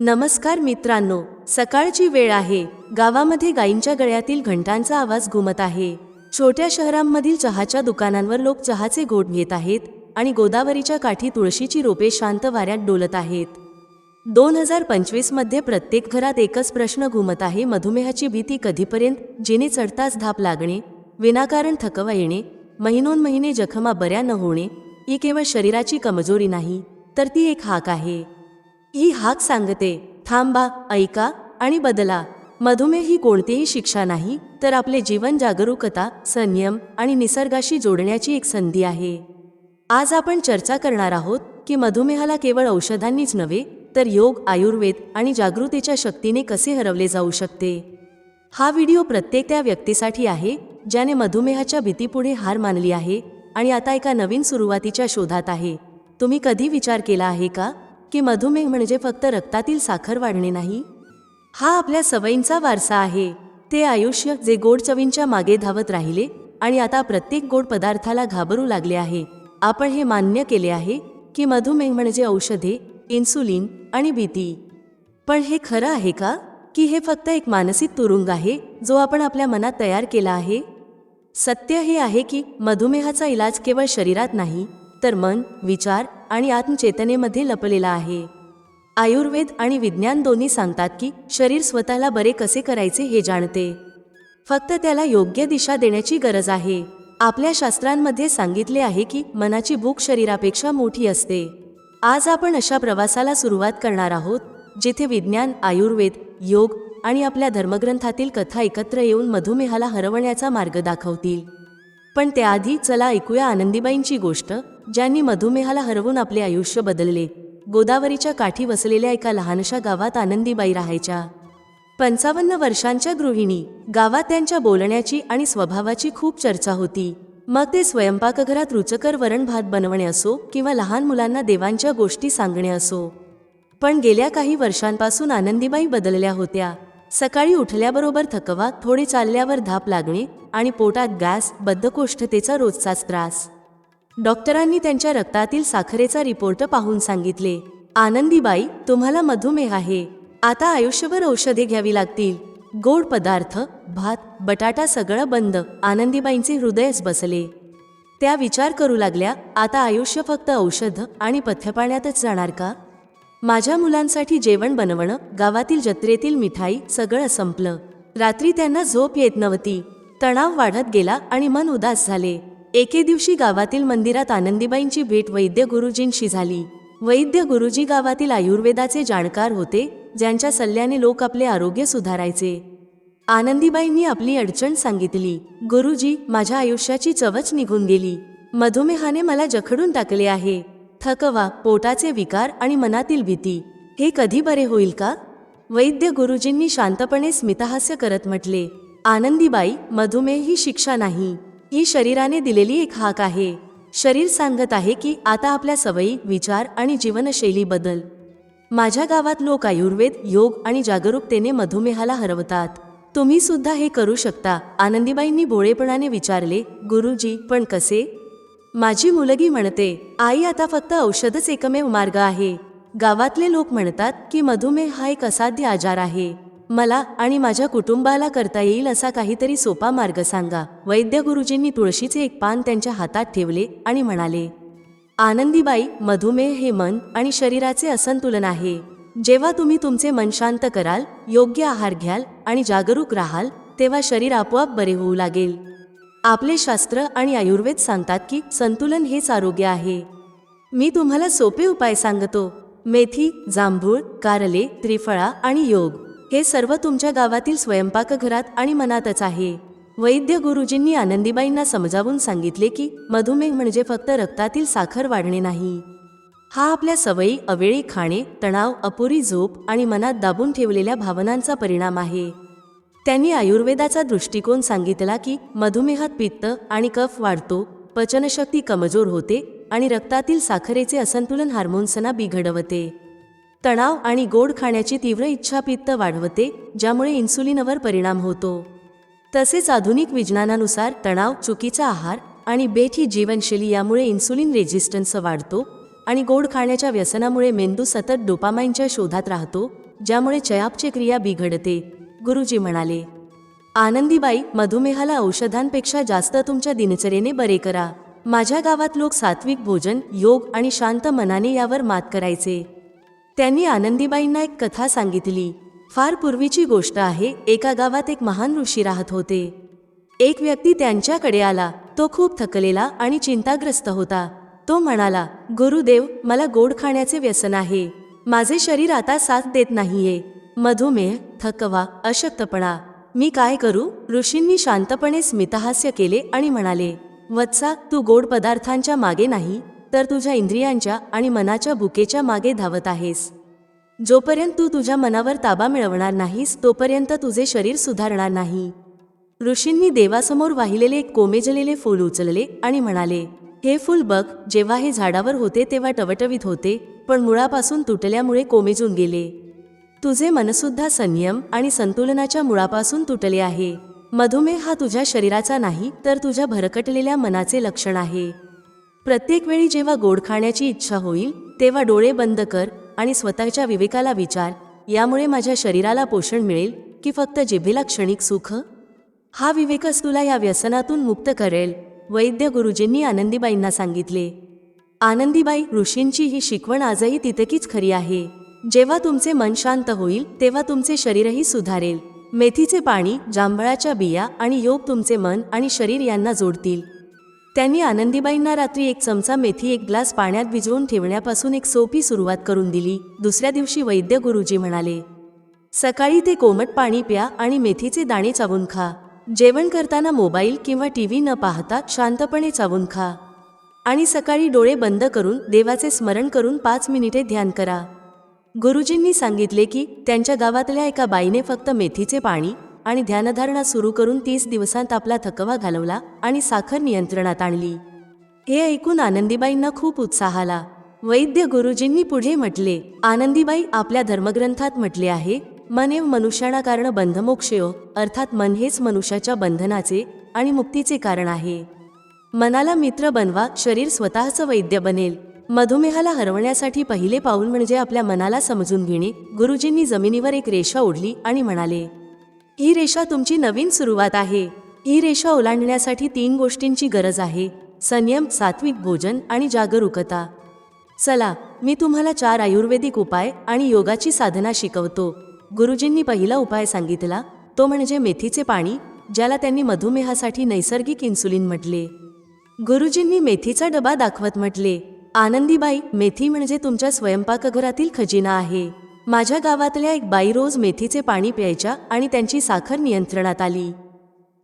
नमस्कार मित्रांनो सकाळची वेळ आहे. गावामध्ये गायींच्या गळ्यातील घंटांचा आवाज घुमत आहे. छोट्या शहरांमधील चहाच्या दुकानांवर लोक चहाचे घोट घेत आहेत आणि गोदावरीच्या काठी तुळशीची रोपे शांत वाऱ्यात डोलत आहेत. दोन हजार पंचवीसमध्ये प्रत्येक घरात एकच प्रश्न घुमत आहे मधुमेहाची भीती कधीपर्यंत जिने चढताच धाप लागणे विनाकारण थकवा येणे महिनोन महिने जखमा बऱ्या न होणे ही केवळ शरीराची कमजोरी नाही तर ती एक हाक आहे. ही हाक सांगते. थांबा ऐका आणि बदला. मधुमेह ही कोणतीही शिक्षा नाही तर आपले जीवन जागरूकता संयम आणि निसर्गाशी जोडण्याची एक संधी आहे. आज आपण चर्चा करणार आहोत की मधुमेहाला केवळ औषधांनीच नव्हे तर योग आयुर्वेद आणि जागृतीच्या शक्तीने कसे हरवले जाऊ शकते? हा व्हिडिओ प्रत्येक त्या व्यक्तीसाठी आहे ज्याने मधुमेहाच्या भीतीपुढे हार मानली आहे आणि आता एका नवीन सुरुवातीच्या शोधात आहे. तुम्ही कधी विचार केला आहे का? की मधुमेह म्हणजे फक्त रक्तातील साखर वाढणे नाही. हा आपल्या सवयींचा वारसा आहे. ते आयुष्य जे गोड चवींच्या मागे धावत राहिले आणि आता प्रत्येक गोड पदार्थाला घाबरू लागले आहे. आपण हे मान्य केले आहे की मधुमेह म्हणजे औषधे इन्सुलिन आणि भीती. पण हे खरं आहे का? की हे फक्त एक मानसिक तुरुंग आहे जो आपण आपल्या मनात तयार केला आहे? सत्य हे आहे की मधुमेहाचा इलाज केवळ शरीरात नाही तर मन विचार आणि आत्मचेतनेमध्ये लपलेला आहे. आयुर्वेद आणि विज्ञान दोन्ही सांगतात की शरीर स्वतःला बरे कसे करायचे हे जाणते. फक्त त्याला योग्य दिशा देण्याची गरज आहे. आपल्या शास्त्रांमध्ये सांगितले आहे की मनाची भूक शरीरापेक्षा मोठी असते. आज आपण अशा प्रवासाला सुरुवात करणार आहोत जिथे विज्ञान आयुर्वेद योग आणि आपल्या धर्मग्रंथातील कथा एकत्र येऊन मधुमेहाला हरवण्याचा मार्ग दाखवतील. पण त्याआधी चला ऐकूया आनंदीबाईंची गोष्ट ज्यांनी मधुमेहाला हरवून आपले आयुष्य बदलले गोदावरीच्या काठी वसलेल्या एका लहानशा गावात आनंदीबाई राहायच्या. पंचावन्न वर्षांच्या गृहिणी गावात त्यांच्या बोलण्याची आणि स्वभावाची खूप चर्चा होती. मग ते स्वयंपाकघरात रुचकर वरण भात बनवणे असो किंवा लहान मुलांना देवांच्या गोष्टी सांगणे असो. पण गेल्या काही वर्षांपासून आनंदीबाई बदलल्या होत्या. सकाळी उठल्याबरोबर थकवा थोडे चालल्यावर धाप लागणे आणि पोटात गॅस बद्धकोष्ठतेचा रोजचाच त्रास. डॉक्टरांनी त्यांच्या रक्तातील साखरेचा रिपोर्ट पाहून सांगितले आनंदीबाई तुम्हाला मधुमेह आहे. आता आयुष्यभर औषधे घ्यावी लागतील. गोड पदार्थ भात बटाटा सगळं बंद. आनंदीबाईंचे हृदयच बसले. त्या विचार करू लागल्या आता आयुष्य फक्त औषध आणि पथ्यपाण्यातच जाणार का? माझ्या मुलांसाठी जेवण बनवणं गावातील जत्रेतील मिठाई सगळं संपलं. रात्री त्यांना झोप येत नव्हती. तणाव वाढत गेला आणि मन उदास झाले. एके दिवशी गावातील मंदिरात आनंदीबाईंची भेट वैद्य गुरुजींशी झाली. वैद्य गुरुजी गावातील आयुर्वेदाचे जाणकार होते ज्यांच्या सल्ल्याने लोक आपले आरोग्य सुधारायचे. आनंदीबाईंनी आपली अडचण सांगितली. गुरुजी माझ्या आयुष्याची चवच निघून गेली. मधुमेहाने मला जखडून टाकले आहे. थकवा पोटाचे विकार आणि मनातील भीती. हे कधी बरे होईल का? वैद्य गुरुजींनी शांतपणे स्मितहास्य करत म्हटले. आनंदीबाई मधुमेह ही शिक्षा नाही. ही शरीराने दिलेली एक हाक आहे. शरीर सांगत आहे की आता आपल्या सवयी विचार आणि जीवनशैली बदल. माझ्या गावात लोक आयुर्वेद योग आणि जागरूकतेने मधुमेहाला हरवतात. तुम्ही सुद्धा हे करू शकता. आनंदीबाईंनी भोळेपणाने विचारले गुरुजी पण कसे? माझी मुलगी म्हणते आई आता फक्त औषधच एकमेव मार्ग आहे. गावातले लोक म्हणतात की मधुमेह हा एक असाध्य आजार आहे. मला आणि माझ्या कुटुंबाला करता येईल असा काहीतरी सोपा मार्ग सांगा. वैद्य गुरुजींनी तुळशीचे एक पान त्यांच्या हातात ठेवले आणि म्हणाले आनंदीबाई मधुमेह हे मन आणि शरीराचे असंतुलन आहे. जेव्हा तुम्ही तुमचे मन शांत कराल योग्य आहार घ्याल आणि जागरूक राहाल तेव्हा शरीर आपोआप बरे होऊ लागेल. आपले शास्त्र आणि आयुर्वेद सांगतात की संतुलन हेच आरोग्य आहे. मी तुम्हाला सोपे उपाय सांगतो. मेथी जांभूळ कारले त्रिफळा आणि योग. हे सर्व तुमच्या गावातील स्वयंपाकघरात आणि मनातच आहे. वैद्य गुरुजींनी आनंदीबाईंना समजावून सांगितले की मधुमेह म्हणजे फक्त रक्तातील साखर वाढणे नाही. हा आपल्या सवयी अवेळी खाणे तणाव अपुरी झोप आणि मनात दाबून ठेवलेल्या भावनांचा परिणाम आहे. त्यांनी आयुर्वेदाचा दृष्टिकोन सांगितला की मधुमेहात पित्त आणि कफ वाढतो पचनशक्ती कमजोर होते आणि रक्तातील साखरेचे असंतुलन हार्मोन्सना बिघडवते. तणाव आणि गोड खाण्याची तीव्र इच्छा पित्त वाढवते ज्यामुळे इन्सुलिनवर परिणाम होतो. तसेच आधुनिक विज्ञानानुसार तणाव चुकीचा आहार आणि बेठी ही जीवनशैली यामुळे इन्सुलिन रेजिस्टन्स वाढतो आणि गोड खाण्याच्या व्यसनामुळे मेंदू सतत डोपामाइनच्या शोधात राहतो ज्यामुळे चयापची क्रिया बिघडते गुरुजी म्हणाले. आनंदीबाई मधुमेहाला औषधांपेक्षा जास्त तुमच्या दिनचर्येने बरे करा. माझ्या गावात लोक सात्विक भोजन योग आणि शांत मनाने यावर मात करायचे. त्यांनी आनंदीबाईंना एक कथा सांगितली. फार पूर्वीची गोष्ट आहे एका गावात एक महान ऋषी राहत होते. एक व्यक्ती त्यांच्याकडे आला तो खूप थकलेला आणि चिंताग्रस्त होता. तो म्हणाला गुरुदेव मला गोड खाण्याचे व्यसन आहे. माझे शरीर आता साथ देत नाहीये. मधुमेह थकवा अशक्तपणा. मी काय करू? ऋषींनी शांतपणे स्मितहास्य केले आणि म्हणाले वत्सा तू गोड पदार्थांच्या मागे नाही. तर तुझ्या इंद्रियांच्या आणि मनाच्या भुकेच्या मागे धावत आहेस. जोपर्यंत तू तुझ्या मनावर ताबा मिळवणार नाहीस तोपर्यंत तुझे शरीर सुधारणार नाही. ऋषींनी देवासमोर वाहिलेले एक कोमेजलेले फूल उचलले आणि म्हणाले हे फूल बघ जेव्हा हे झाडावर होते तेव्हा टवटवीत होते पण मुळापासून तुटल्यामुळे कोमेजून गेले. तुझे मनसुद्धा संयम आणि संतुलनाच्या मुळापासून तुटले आहे. मधुमेह हा तुझ्या शरीराचा नाही तर तुझ्या भरकटलेल्या मनाचे लक्षण आहे. प्रत्येक वेळी जेव्हा गोड खाण्याची इच्छा होईल तेव्हा डोळे बंद कर आणि स्वतःच्या विवेकाला विचार. यामुळे माझ्या शरीराला पोषण मिळेल की फक्त जिभेला क्षणिक सुख? हा विवेकच तुला या व्यसनातून मुक्त करेल वैद्य गुरुजींनी आनंदीबाईंना सांगितले. आनंदीबाई ऋषींची ही शिकवण आजही तितकीच खरी आहे. जेव्हा तुमचे मन शांत होईल तेव्हा तुमचे शरीरही सुधारेल. मेथीचे पाणी जांभळाच्या बिया आणि योग तुमचे मन आणि शरीर यांना जोडतील. त्यांनी आनंदीबाईंना रात्री एक चमचा मेथी एक ग्लास पाण्यात भिजवून ठेवण्यापासून एक सोपी सुरुवात करून दिली. दुसऱ्या दिवशी वैद्य गुरुजी म्हणाले सकाळी ते कोमट पाणी प्या आणि मेथीचे दाणे चावून खा. जेवण करताना मोबाईल किंवा टी व्ही न पाहता शांतपणे चावून खा. आणि सकाळी डोळे बंद करून देवाचे स्मरण करून पाच मिनिटे ध्यान करा. गुरुजींनी सांगितले की त्यांच्या गावातल्या एका बाईने फक्त मेथीचे पाणी आणि ध्यानधारणा सुरू करून तीस दिवसांत आपला थकवा घालवला आणि साखर नियंत्रणात आणली. हे ऐकून आनंदीबाईंना खूप उत्साह आला. वैद्य गुरुजींनी पुढे म्हटले आनंदीबाई आपल्या धर्मग्रंथात म्हटले आहे मनेव मनुष्याना कारण बंधमोक्षयो अर्थात मन हेच मनुष्याच्या बंधनाचे आणि मुक्तीचे कारण आहे. मनाला मित्र बनवा शरीर स्वतःचं वैद्य बनेल. मधुमेहाला हरवण्यासाठी पहिले पाऊल म्हणजे आपल्या मनाला समजून घेणे गुरुजींनी जमिनीवर एक रेषा ओढली आणि म्हणाले ई रेषा तुमची नवीन सुरुवात आहे. ई रेषा ओलांडण्यासाठी तीन गोष्टींची गरज आहे. संयम सात्विक भोजन आणि जागरूकता. चला मी तुम्हाला चार आयुर्वेदिक उपाय आणि योगाची साधना शिकवतो. गुरुजींनी पहिला उपाय सांगितला तो म्हणजे मेथीचे पाणी ज्याला त्यांनी मधुमेहासाठी नैसर्गिक इन्सुलिन म्हटले. गुरुजींनी मेथीचा डबा दाखवत म्हटले आनंदीबाई मेथी म्हणजे तुमच्या स्वयंपाकघरातील खजिना आहे. माझ्या गावातल्या एक बाई रोज मेथीचे पाणी प्यायच्या आणि त्यांची साखर नियंत्रणात आली.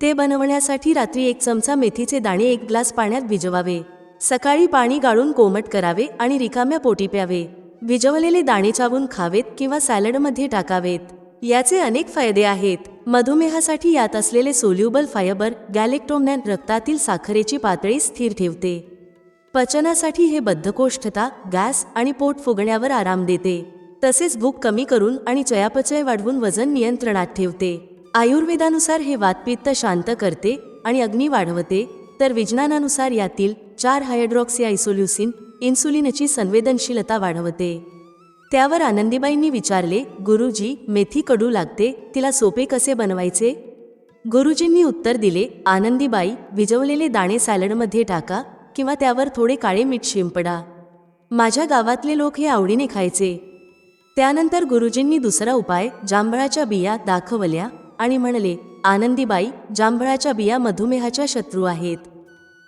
ते बनवण्यासाठी रात्री एक चमचा मेथीचे दाणे एक ग्लास पाण्यात भिजवावे. सकाळी पाणी गाळून कोमट करावे आणि रिकाम्या पोटी प्यावे. भिजवलेले दाणे चावून खावेत किंवा सॅलडमध्ये टाकावेत. याचे अनेक फायदे आहेत. मधुमेहासाठी यात असलेले सोल्युबल फायबर गॅलेक्टोमॅन रक्तातील साखरेची पातळी स्थिर ठेवते. पचनासाठी हे बद्धकोष्ठता गॅस आणि पोट फुगण्यावर आराम देते. तसेच भूक कमी करून आणि चयापचय वाढवून वजन नियंत्रणात ठेवते. आयुर्वेदानुसार हे वातपित्त शांत करते आणि अग्नी वाढवते. तर विज्ञानानुसार यातील चार हायड्रॉक्सी आयसोल्युसिन इन्सुलिनची संवेदनशीलता वाढवते. त्यावर आनंदीबाईंनी विचारले गुरुजी मेथी कडू लागते तिला सोपे कसे बनवायचे? गुरुजींनी उत्तर दिले आनंदीबाई भिजवलेले दाणे सॅलडमध्ये टाका किंवा त्यावर थोडे काळे मीठ शिंपडा. माझ्या गावातले लोक हे आवडीने खायचे. त्यानंतर गुरुजींनी दुसरा उपाय जांभळाच्या बिया दाखवल्या आणि म्हणले आनंदीबाई जांभळाच्या बिया मधुमेहाच्या शत्रू आहेत.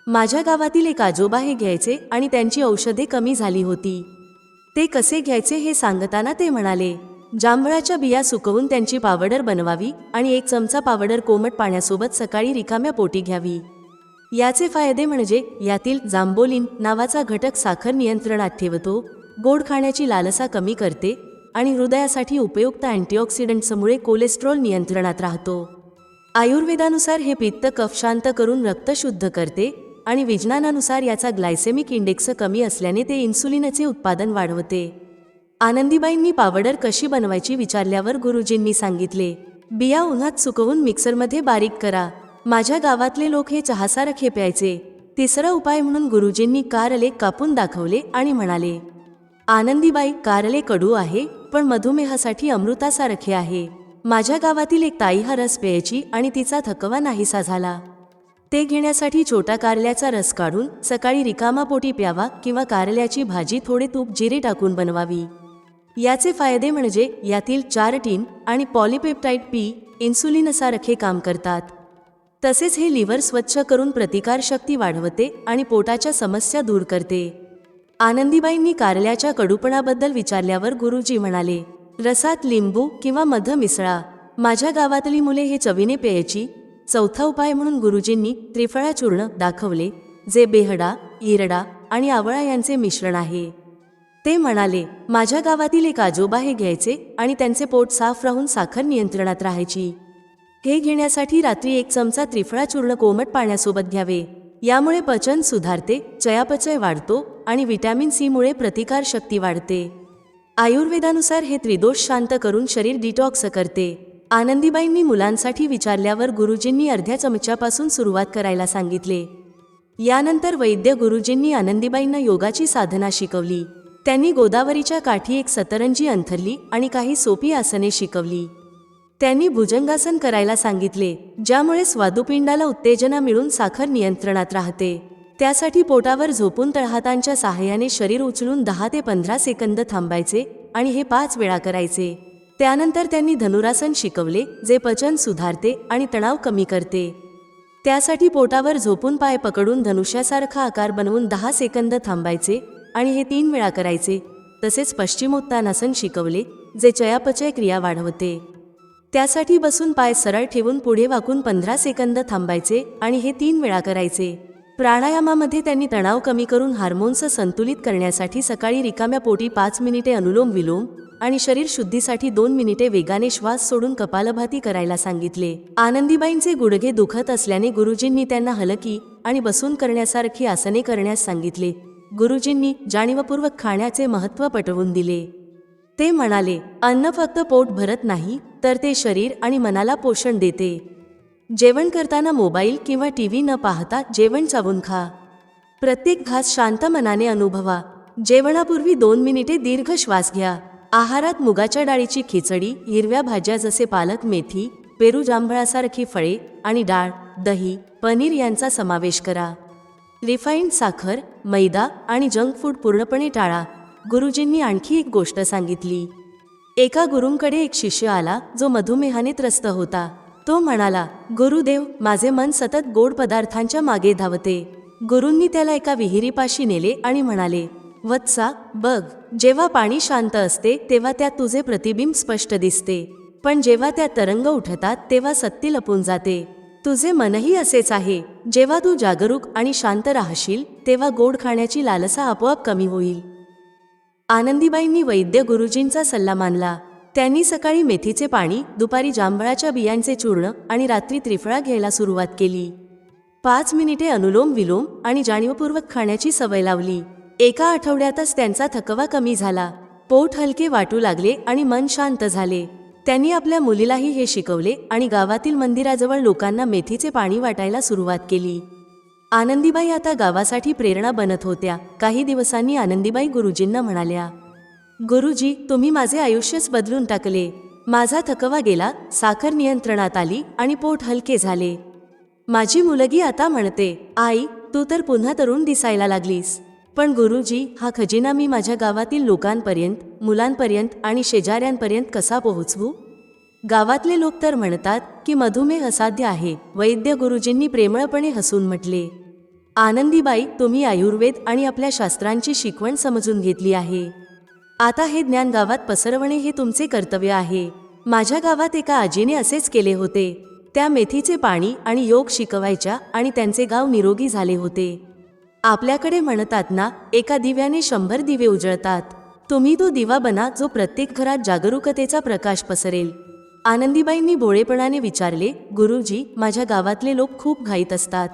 माझ्या गावातील एक आजोबा हे घ्यायचे आणि त्यांची औषधे कमी झाली होती. ते कसे घ्यायचे हे सांगताना ते म्हणाले जांभळाच्या बिया सुकवून त्यांची पावडर बनवावी आणि एक चमचा पावडर कोमट पाण्यासोबत सकाळी रिकाम्या पोटी घ्यावी. याचे फायदे म्हणजे यातील जांबोलिन नावाचा घटक साखर नियंत्रणात ठेवतो गोड खाण्याची लालसा कमी करते आणि हृदयासाठी उपयुक्त अँटीऑक्सिडंट्समुळे कोलेस्ट्रॉल नियंत्रणात राहतो. आयुर्वेदानुसार हे पित्त कफ शांत करून रक्त शुद्ध करते आणि विज्ञानानुसार याचा ग्लायसेमिक इंडेक्स कमी असल्याने ते इन्सुलिनचे उत्पादन वाढवते. आनंदीबाईंनी पावडर कशी बनवायची विचारल्यावर गुरुजींनी सांगितले बिया उन्हात सुकवून मिक्सरमध्ये बारीक करा. माझ्या गावातले लोक हे चहासारखे प्यायचे तिसरा उपाय म्हणून गुरुजींनी कारले कापून दाखवले आणि म्हणाले आनंदीबाई कारले कडू आहे पण मधुमेहासाठी अमृतासारखे आहे. माझ्या गावातील एक ताई हा रस प्यायची आणि तिचा थकवा नाहीसा झाला. ते घेण्यासाठी छोटा कारल्याचा रस काढून सकाळी रिकामा पोटी प्यावा किंवा कारल्याची भाजी थोडे तूप जिरे टाकून बनवावी. याचे फायदे म्हणजे यातील चारटीन आणि पॉलिपेप्टाईड पी इन्सुलिनसारखे काम करतात. तसेच हे लिव्हर स्वच्छ करून प्रतिकारशक्ती वाढवते आणि पोटाच्या समस्या दूर करते. आनंदीबाईंनी कारल्याच्या कडूपणाबद्दल विचारल्यावर गुरुजी म्हणाले रसात लिंबू किंवा मध मिसळा. माझ्या गावातली मुले हे चवीने प्यायची. चौथा उपाय म्हणून गुरुजींनी त्रिफळा चूर्ण दाखवले जे बेहडा इरडा आणि आवळा यांचे मिश्रण आहे. ते म्हणाले माझ्या गावातील एक आजोबा हे घ्यायचे आणि त्यांचे पोट साफ राहून साखर नियंत्रणात राहायची. हे घेण्यासाठी रात्री एक चमचा त्रिफळा चूर्ण कोमट पाण्यासोबत घ्यावे. यामुळे पचन सुधारते चयापचय वाढतो आणि व्हिटॅमिन सीमुळे प्रतिकारशक्ती वाढते. आयुर्वेदानुसार हे त्रिदोष शांत करून शरीर डिटॉक्स करते. आनंदीबाईंनी मुलांसाठी विचारल्यावर गुरुजींनी अर्ध्या चमच्यापासून सुरुवात करायला सांगितले. यानंतर वैद्य गुरुजींनी आनंदीबाईंना योगाची साधना शिकवली. त्यांनी गोदावरीच्या काठी एक सतरंजी अंथरली आणि काही सोपी आसने शिकवली. त्यांनी भुजंगासन करायला सांगितले ज्यामुळे स्वादुपिंडाला उत्तेजना मिळून साखर नियंत्रणात राहते. त्यासाठी पोटावर झोपून तळहातांच्या सहाय्याने शरीर उचलून दहा ते पंधरा सेकंद थांबायचे आणि हे पाच वेळा करायचे. त्यानंतर त्यांनी धनुरासन शिकवले जे पचन सुधारते आणि तणाव कमी करते. त्यासाठी पोटावर झोपून पाय पकडून धनुष्यासारखा आकार बनवून दहा सेकंद थांबायचे आणि हे तीन वेळा करायचे. तसेच पश्चिमोत्तानासन शिकवले जे चयापचय क्रिया वाढवते. त्यासाठी बसून पाय सरळ ठेवून पुढे वाकून पंधरा सेकंद थांबायचे आणि हे तीन वेळा करायचे. प्राणायामामध्ये त्यांनी तणाव कमी करून हार्मोन्स संतुलित करण्यासाठी सकाळी रिकाम्या पोटी पाच मिनिटे अनुलोम विलोम आणि शरीर शुद्धीसाठी दोन मिनिटे वेगाने श्वास सोडून कपालभाती करायला सांगितले. आनंदीबाईंचे गुडघे दुखत असल्याने गुरुजींनी त्यांना हलकी आणि बसून करण्यासारखी आसने करण्यास सांगितले. गुरुजींनी जाणीवपूर्वक खाण्याचे महत्त्व पटवून दिले. ते म्हणाले अन्न फक्त पोट भरत नाही तर ते शरीर आणि मनाला पोषण देते. जेवण करताना मोबाईल किंवा टी व्ही न पाहता जेवण चावून खा. प्रत्येक घास शांत मनाने अनुभवा. जेवणापूर्वी दोन मिनिटे दीर्घ श्वास घ्या. आहारात मुगाच्या डाळीची खिचडी हिरव्या भाज्या जसे पालक मेथी पेरू जांभळासारखी फळे आणि डाळ दही पनीर यांचा समावेश करा. रिफाईंड साखर मैदा आणि जंक फूड पूर्णपणे टाळा. गुरुजींनी आणखी एक गोष्ट सांगितली. एका गुरूंकडे एक शिष्य आला जो मधुमेहाने त्रस्त होता. तो म्हणाला गुरुदेव माझे मन सतत गोड पदार्थांच्या मागे धावते. गुरूंनी त्याला एका विहिरीपाशी नेले आणि म्हणाले वत्सा बघ जेव्हा पाणी शांत असते तेव्हा त्यात तुझे प्रतिबिंब स्पष्ट दिसते. पण जेव्हा त्या तरंग उठतात तेव्हा सत्य लपून जाते. तुझे मनही असेच आहे. जेव्हा तू जागरूक आणि शांत राहशील तेव्हा गोड खाण्याची लालसा आपोआप कमी होईल. आनंदीबाईंनी वैद्य गुरुजींचा सल्ला मानला. त्यांनी सकाळी मेथीचे पाणी दुपारी जांभळाच्या बियांचे चूर्ण आणि रात्री त्रिफळा घ्यायला सुरुवात केली. पाच मिनिटे अनुलोम विलोम आणि जाणीवपूर्वक खाण्याची सवय लावली. एका आठवड्यातच त्यांचा थकवा कमी झाला. पोट हलके वाटू लागले आणि मन शांत झाले. त्यांनी आपल्या मुलीलाही हे शिकवले आणि गावातील मंदिराजवळ लोकांना मेथीचे पाणी वाटायला सुरुवात केली. आनंदीबाई आता गावासाठी प्रेरणा बनत होत्या. काही दिवसांनी आनंदीबाई गुरुजींना म्हणाल्या गुरुजी तुम्ही माझे आयुष्यच बदलून टाकले. माझा थकवा गेला साखर नियंत्रणात आली आणि पोट हलके झाले. माझी मुलगी आता म्हणते आई तू तर पुन्हा तरुण दिसायला लागलीस. पण गुरुजी हा खजिना मी माझ्या गावातील लोकांपर्यंत मुलांपर्यंत आणि शेजाऱ्यांपर्यंत कसा पोहोचवू? गावातले लोक तर म्हणतात की मधुमेह असाध्य आहे. वैद्य गुरुजींनी प्रेमळपणे हसून म्हटले आनंदीबाई तुम्ही आयुर्वेद आणि आपल्या शास्त्रांची शिकवण समजून घेतली आहे. आता हे ज्ञान गावात पसरवणे हे तुमचे कर्तव्य आहे. माझ्या गावात एका आजीने असेच केले होते. त्या मेथीचे पाणी आणि योग शिकवायच्या आणि त्यांचे गाव निरोगी झाले होते. आपल्याकडे म्हणतात ना एका दिव्याने शंभर दिवे उजळतात. तुम्ही तो दिवा बना जो प्रत्येक घरात जागरूकतेचा प्रकाश पसरेल. आनंदीबाईंनी भोळेपणाने विचारले गुरुजी माझ्या गावातले लोक खूप घाईत असतात.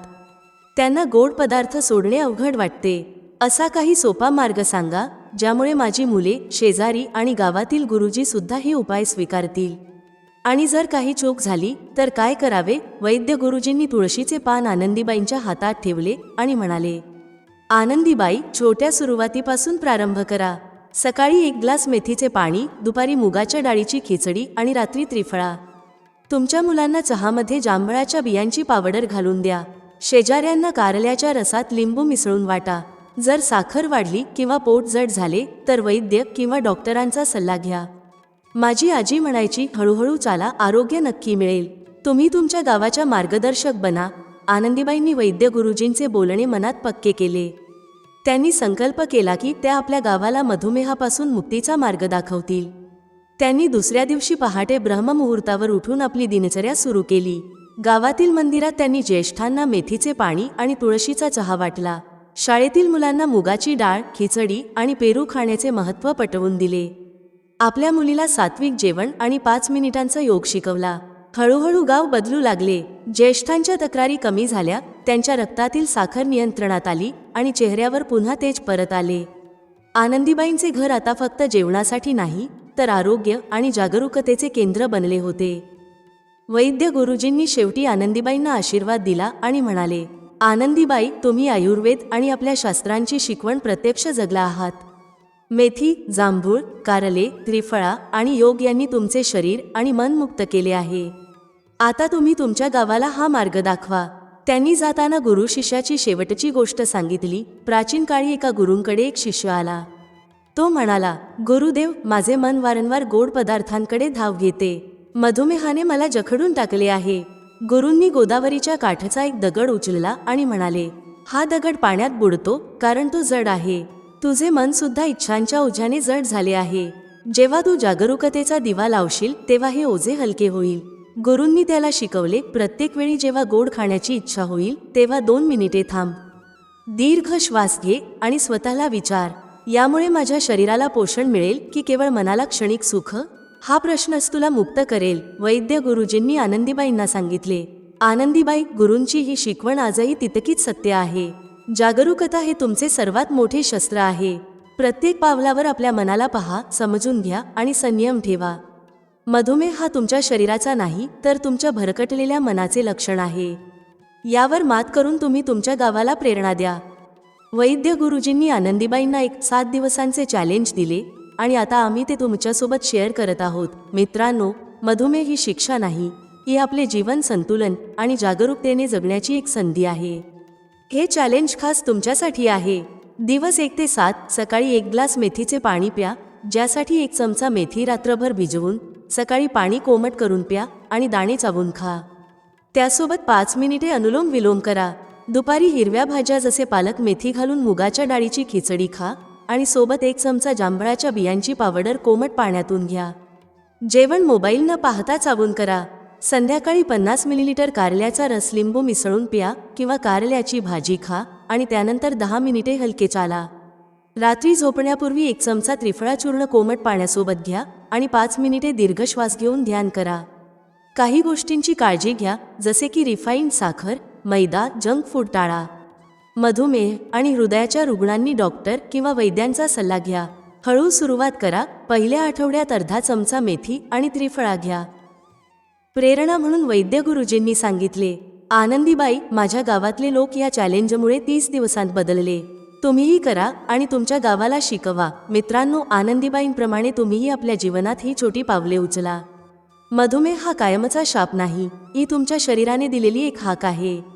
त्यांना गोड पदार्थ सोडणे अवघड वाटते. असा काही सोपा मार्ग सांगा ज्यामुळे माझी मुले शेजारी आणि गावातील गुरुजी सुद्धा हे उपाय स्वीकारतील. आणि जर काही चूक झाली तर काय करावे? वैद्य गुरुजींनी तुळशीचे पान आनंदीबाईंच्या हातात ठेवले आणि म्हणाले आनंदीबाई छोट्या सुरुवातीपासून प्रारंभ करा. सकाळी एक ग्लास मेथीचे पाणी दुपारी मुगाच्या डाळीची खिचडी आणि रात्री त्रिफळा. तुमच्या मुलांना चहामध्ये जांभळाच्या बियांची पावडर घालून द्या. शेजाऱ्यांना कारल्याच्या रसात लिंबू मिसळून वाटा. जर साखर वाढली किंवा पोट जड झाले तर वैद्य किंवा डॉक्टरांचा सल्ला घ्या. माझी आजी म्हणायची हळूहळू चाला आरोग्य नक्की मिळेल. तुम्ही तुमच्या गावाच्या मार्गदर्शक बना. आनंदीबाईंनी वैद्य गुरुजींचे बोलणे मनात पक्के केले. त्यांनी संकल्प केला की त्या आपल्या गावाला मधुमेहापासून मुक्तीचा मार्ग दाखवतील. त्यांनी दुसऱ्या दिवशी पहाटे ब्रह्ममुहूर्तावर उठून आपली दिनचर्या सुरू केली. गावातील मंदिरात त्यांनी ज्येष्ठांना मेथीचे पाणी आणि तुळशीचा चहा वाटला. शाळेतील मुलांना मुगाची डाळ खिचडी आणि पेरू खाण्याचे महत्त्व पटवून दिले. आपल्या मुलीला सात्विक जेवण आणि पाच मिनिटांचा योग शिकवला. हळूहळू गाव बदलू लागले. ज्येष्ठांच्या तक्रारी कमी झाल्या त्यांच्या रक्तातील साखर नियंत्रणात आली आणि चेहऱ्यावर पुन्हा तेज परत आले. आनंदीबाईंचे घर आता फक्त जेवणासाठी नाही तर आरोग्य आणि जागरूकतेचे केंद्र बनले होते. वैद्य गुरुजींनी शेवटी आनंदीबाईंना आशीर्वाद दिला आणि म्हणाले आनंदीबाई तुम्ही आयुर्वेद आणि आपल्या शास्त्रांची शिकवण प्रत्यक्ष जगला आहात. मेथी जांभूळ कारले त्रिफळा आणि योग यांनी तुमचे शरीर आणि मन मुक्त केले आहे. आता तुम्ही तुमच्या गावाला हा मार्ग दाखवा. त्यांनी जाताना गुरु शिष्याची शेवटची गोष्ट सांगितली. प्राचीन काळी एका गुरूंकडे एक शिष्य आला. तो म्हणाला गुरुदेव माझे मन वारंवार गोड पदार्थांकडे धाव घेते. मधुमेहाने मला जखडून टाकले आहे. गुरूंनी गोदावरीच्या काठाचा एक दगड उचलला आणि म्हणाले हा दगड पाण्यात बुडतो कारण तो जड आहे. तुझे मन सुद्धा इच्छांच्या ओझ्याने जड झाले आहे. जेव्हा तू जागरूकतेचा दिवा लावशील तेव्हा हे ओझे हलके होईल गुरूंनी त्याला शिकवले प्रत्येक वेळी जेव्हा गोड खाण्याची इच्छा होईल तेव्हा दोन मिनिटे थांब. दीर्घ श्वास घे आणि स्वतःला विचार. यामुळे माझ्या शरीराला पोषण मिळेल की केवळ मनाला क्षणिक सुख? हा प्रश्नच तुला मुक्त करेल वैद्य गुरुजींनी आनंदीबाईंना सांगितले. आनंदीबाई गुरूंची ही शिकवण आजही तितकीच सत्य आहे. जागरूकता हे तुमचे सर्वात मोठे शस्त्र आहे. प्रत्येक पावलावर आपल्या मनाला पहा समजून घ्या आणि संयम ठेवा. मधुमेह हा तुमच्या शरीराचा नाही तर तुमच्या भरकटलेल्या मनाचे लक्षण आहे. यावर मात करून तुम्ही तुमच्या गावाला प्रेरणा द्या. वैद्य गुरुजींनी आनंदीबाईंना एक सात दिवसांचे चॅलेंज दिले. आणि आता आम्ही ते तुमच्यासोबत शेअर करत आहोत. मित्रांनो मधुमेह ही शिक्षा नाही ही आपले जीवन संतुलन आणि जागरूकतेने जगण्याची एक संधी आहे. हे चॅलेंज खास तुमच्यासाठी आहे. दिवस एक ते सात सकाळी एक ग्लास मेथीचे पाणी प्या ज्यासाठी एक चमचा मेथी रात्रभर भिजवून सकाळी पाणी कोमट करून प्या आणि दाणे चावून खा. त्यासोबत पाच मिनिटे अनुलोम विलोम करा. दुपारी हिरव्या भाज्या जसे पालक मेथी घालून मुगाच्या डाळीची खिचडी खा आणि सोबत एक चमचा जांभळाच्या बियांची पावडर कोमट पाण्यातून घ्या. जेवण मोबाईल न पाहता चावून करा. संध्याकाळी पन्नास मिलीलिटर कारल्याचा रस लिंबू मिसळून प्या किंवा कारल्याची भाजी खा आणि त्यानंतर दहा मिनिटे हलके चाला. रात्री झोपण्यापूर्वी एक चमचा त्रिफळा चूर्ण कोमट पाण्यासोबत घ्या आणि पाच मिनिटे दीर्घ श्वास घेऊन ध्यान करा. काही गोष्टींची काळजी घ्या जसे की रिफाईंड साखर मैदा जंक फूड टाळा. मधुमेह आणि हृदयाच्या रुग्णांनी डॉक्टर किंवा वैद्यांचा सल्ला घ्या. हळू सुरुवात करा. पहिल्या आठवड्यात अर्धा चमचा मेथी आणि त्रिफळा घ्या. प्रेरणा म्हणून वैद्य गुरुजींनी सांगितले आनंदीबाई माझ्या गावातले लोक या चॅलेंजमुळे तीस दिवसांत बदलले. तुम्हीही करा आणि तुमच्या गावाला शिकवा. मित्रांनो आनंदीबाईंप्रमाणे तुम्हीही आपल्या जीवनात ही छोटी पावले उचला. मधुमेह हा कायमचा शाप नाही. ही तुमच्या शरीराने दिलेली एक हाक आहे.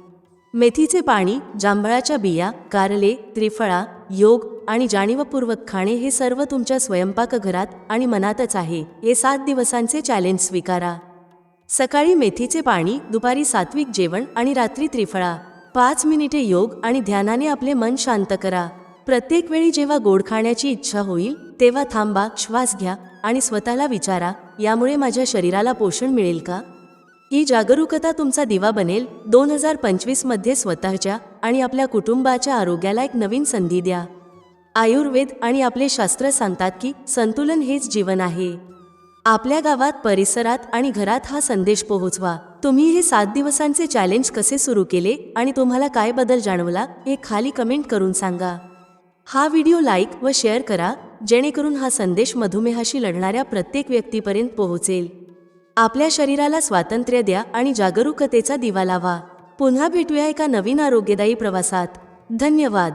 मेथीचे पाणी जांभळाच्या बिया कारले त्रिफळा योग आणि जाणीवपूर्वक खाणे हे सर्व तुमच्या स्वयंपाकघरात आणि मनातच आहे. हे सात दिवसांचे चॅलेंज स्वीकारा. सकाळी मेथीचे पाणी दुपारी सात्विक जेवण आणि रात्री त्रिफळा. पाच मिनिटे योग आणि ध्यानाने आपले मन शांत करा. प्रत्येक वेळी जेव्हा गोड खाण्याची इच्छा होईल तेव्हा थांबा श्वास घ्या आणि स्वतःला विचारा यामुळे माझ्या शरीराला पोषण मिळेल का? ही जागरूकता तुमचा दिवा बनेल दोन हजार पंचवीसमध्ये स्वतःच्या आणि आपल्या कुटुंबाच्या आरोग्याला एक नवीन संधी द्या. आयुर्वेद आणि आपले शास्त्र सांगतात की संतुलन हेच जीवन आहे. आपल्या गावात परिसरात आणि घरात हा संदेश पोहोचवा. तुम्ही हे सात दिवसांचे चॅलेंज कसे सुरू केले आणि तुम्हाला काय बदल जाणवला हे खाली कमेंट करून सांगा. हा व्हिडिओ लाईक व शेअर करा जेणेकरून हा संदेश मधुमेहाशी लढणाऱ्या प्रत्येक व्यक्तीपर्यंत पोहोचेल. आपल्या शरीराला स्वातंत्र्य द्या आणि जागरूकतेचा दिवा लावा. पुन्हा भेटूया एका नवीन आरोग्यदायी प्रवासात. धन्यवाद.